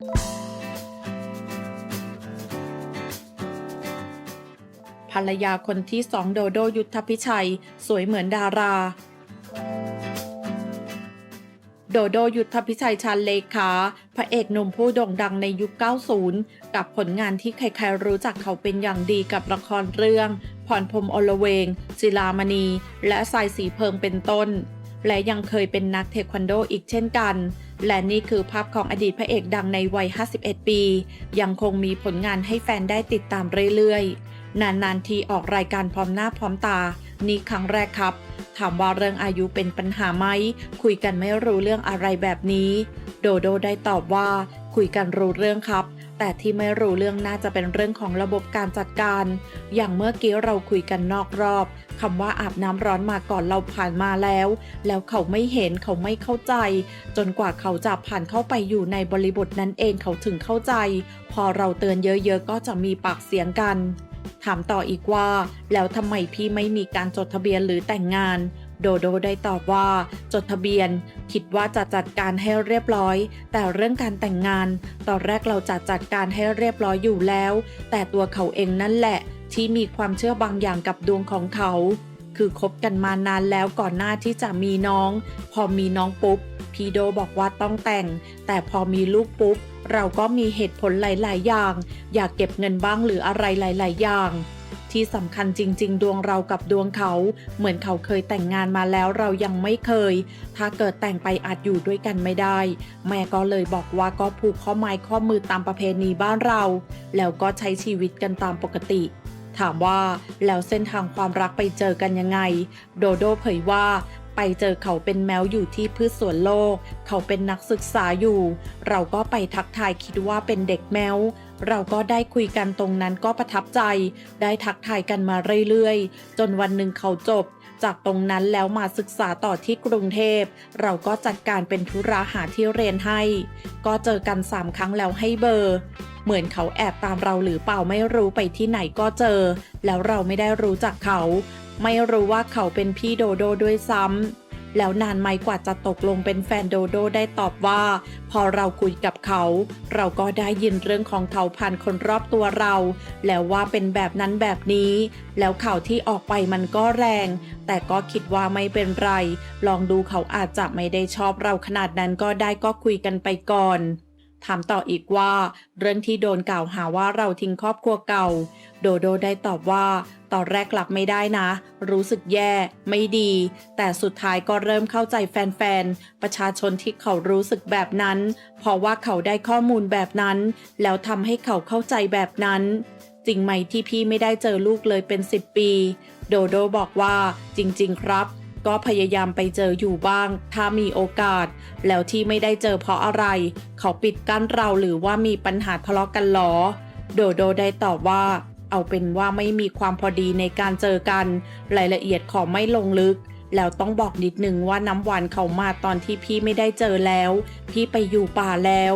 ภรรยาคนที่สองโดโดยุทธพิชัย สวยเหมือนดารา โดโดยุทธพิชัยชันเลขา พระเอกหนุ่มผู้โด่งดังในยุค 90 กับผลงานที่ใครๆรู้จักเขาเป็นอย่างดีกับละครเรื่อง พรพรมอลเวง ศิลามณี และสายสีเพิงเป็นต้น และยังเคยเป็นนักเทควันโดอีกเช่นกัน และนี่คือภาพของอดีตพระเอกดังในวัย 51 ปี ยังคงมีผลงานให้แฟนได้ติดตามเรื่อยๆ นานๆทีออกรายการพร้อมหน้าพร้อมตา นี่ครั้งแรกครับ ถามว่าเรื่องอายุเป็นปัญหาไหม คุยกันไม่รู้เรื่องอะไรแบบนี้ โดโดได้ตอบว่า คุยกันรู้เรื่องครับ แต่ที่ไม่รู้เรื่องน่าจะเป็นเรื่องของระบบการจัดการ อย่างเมื่อกี้เราคุยกันนอกรอบคำว่าอาบน้ำร้อนมาก่อนเราผ่านมาแล้ว แล้วเขาไม่เห็นเขาไม่เข้าใจ จนกว่าเขาจะผ่านเข้าไปอยู่ในบริบทนั้นเองเขาถึงเข้าใจ พอเราเตือนเยอะๆ ก็จะมีปากเสียงกัน ถามต่ออีกว่า แล้วทำไมพี่ไม่มีการจดทะเบียนหรือแต่งงาน โดโดได้ตอบว่า จดทะเบียน คิดว่าจะจัดการให้เรียบร้อย แต่เรื่องการแต่งงาน ตอนแรกเราจะจัดการให้เรียบร้อยอยู่แล้ว แต่ตัวเขาเองนั่นแหละ ที่มีความเชื่อบางอย่างกับดวงของเขา คือคบกันมานานแล้วก่อนหน้าที่จะมีน้อง พอมีน้องปุ๊บพีโดบอกว่าต้องแต่ง แต่พอมีลูกปุ๊บ เราก็มีเหตุผลหลาย ๆ อย่าง อยากเก็บเงินบ้างหรืออะไรหลาย ๆ อย่าง ที่สำคัญจริง ๆ ดวงเรากับดวงเขา เหมือนเขาเคยแต่งงานมาแล้วเรายังไม่เคย ถ้าเกิดแต่งไปอาจอยู่ด้วยกันไม่ได้ แม่ก็เลยบอกว่าก็ผูกข้อไม้ข้อมือตามประเพณีบ้านเรา แล้วก็ใช้ชีวิตกันตามปกติถามว่าแล้วเส้นทางความรักไปเจอกันยังไง โดโดเผยว่า ไปเจอเขาเป็นแมวอยู่ที่พืชสวนโลก เขาเป็นนักศึกษาอยู่ เราก็ไปทักทายคิดว่าเป็นเด็กแมวเราก็ได้คุยกันตรงนั้นก็ประทับใจ ได้ทักทายกันมาเรื่อยๆ จนวันหนึ่งเขาจบ จากตรงนั้นแล้วมาศึกษาต่อที่กรุงเทพ เราก็จัดการเป็นธุระหาที่เรียนให้ ก็เจอกันสามครั้งแล้วให้เบอร์ เหมือนเขาแอบตามเราหรือเปล่าไม่รู้ไปที่ไหนก็เจอ แล้วเราไม่ได้รู้จักเขา ไม่รู้ว่าเขาเป็นพี่โดโดด้วยซ้ำแล้วนานไหมกว่าจะตกลงเป็นแฟนโดโดได้ตอบว่า พอเราคุยกับเขา เราก็ได้ยินเรื่องของเขาผ่านคนรอบตัวเรา แล้วว่าเป็นแบบนั้นแบบนี้ แล้วข่าวที่ออกไปมันก็แรง แต่ก็คิดว่าไม่เป็นไร ลองดูเขาอาจจะไม่ได้ชอบเราขนาดนั้นก็ได้ก็คุยกันไปก่อน ถามต่ออีกว่า เรื่องที่โดนกล่าวหาว่าเราทิ้งครอบครัวเก่า โดโดได้ตอบว่า ตอนแรกหลับไม่ได้นะ รู้สึกแย่ ไม่ดี แต่สุดท้ายก็เริ่มเข้าใจแฟนๆ ประชาชนที่เขารู้สึกแบบนั้น เพราะว่าเขาได้ข้อมูลแบบนั้น แล้วทำให้เขาเข้าใจแบบนั้นจริงไหมที่พี่ไม่ได้เจอลูกเลยเป็น 10 ปี โดโดบอกว่าจริง ๆ ครับ ก็พยายามไปเจออยู่บ้าง ถ้ามีโอกาส แล้วที่ไม่ได้เจอเพราะอะไร เขาปิดกั้นเราหรือว่ามีปัญหาทะเลาะกันหรอ โดโดได้ตอบว่า เอาเป็นว่าไม่มีความพอดีในการเจอกัน รายละเอียดขอไม่ลงลึก แล้วต้องบอกนิดนึงว่าน้ำหวานเขามาตอนที่พี่ไม่ได้เจอแล้ว พี่ไปอยู่ป่าแล้ว